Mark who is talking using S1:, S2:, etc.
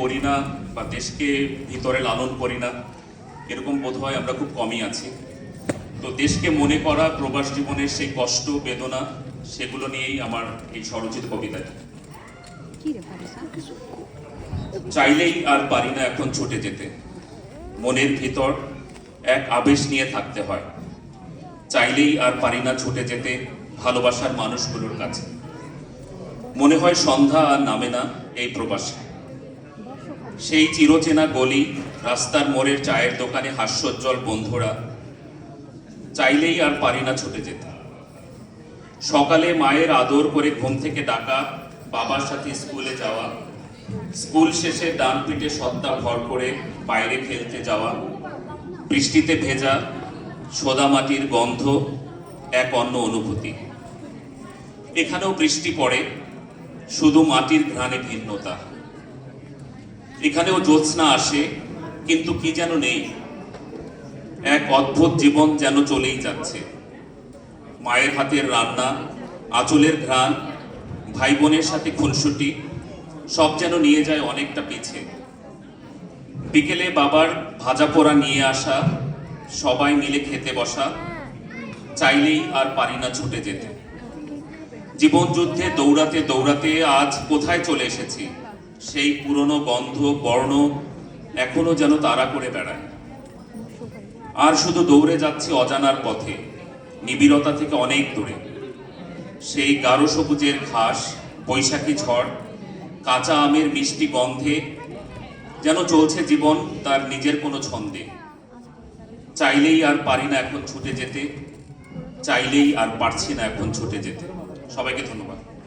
S1: করি না বা দেশকে ভিতরে লালন করি না এরকম বোধ হয় আমরা খুব কমই আছি। তো দেশকে মনে করা প্রবাস জীবনের সেই কষ্ট বেদনা সেগুলো নিয়েই আমার এই স্বরচিত কবিতাটি
S2: কি রে পারিসা
S1: চাইলেই আর পারি না এখন ছুটে যেতে। মনের ভিতর এক আবেশ নিয়ে থাকতে হয়। চাইলেই আর পারি না ছুটে যেতে ভালোবাসার মানুষগুলোর কাছে। মনে হয় সন্ধ্যা আর নামে না এই প্রবাসে। সেই চিরচেনা গলি, রাস্তার মোড়ের চায়ের দোকানে হাস্যোজ্জ্বল বন্ধুরা। চাইলেই আর পারি না ছুটে যেতে। সকালে মায়ের আদর করে ঘুম থেকে ডাকা, বাবার সাথে স্কুলে যাওয়া, স্কুল শেষে ডান পিঠে সত্তা ভর করে বাইরে খেলতে যাওয়া, বৃষ্টিতে ভেজা, সোদা মাটির গন্ধ, এক অন্য অনুভূতি। এখানেও বৃষ্টি পড়ে, শুধু মাটির ঘ্রাণে ভিন্নতা। এখানেও জ্যোৎস্না আসে, কিন্তু কি যেন নেই। এক অদ্ভুত জীবন যেন চলেই যাচ্ছে। মায়ের হাতের রান্না, আঁচলের ঘ্রাণ ভাই বোনের সাথে খুনসুটি, সব যেন নিয়ে যায় অনেকটা পিছে। বিকেলে বাবার ভাজা পোড়া নিয়ে আসা, সবাই মিলে খেতে বসা, চাইলেই আর পারি না ছুটে যেতে। জীবন যুদ্ধে দৌড়াতে দৌড়াতে আজ কোথায় চলে এসেছি? সেই পুরনো গন্ধ, বর্ণ এখনও যেন তাড়া করে বেড়ায়। আর শুধু দৌড়ে যাচ্ছি অজানার পথে, নিবিড়তা থেকে অনেক দূরে। সেই গাঢ় সবুজের ঘাস, বৈশাখী ঝড়, কাঁচা আমের মিষ্টি গন্ধে যেন চলছে জীবন তার নিজের কোনো ছন্দে। চাইলেই আর পারি না এখন ছুটে যেতে, চাইলেই আর পারছি না এখন ছুটে যেতে। সবাইকে ধন্যবাদ।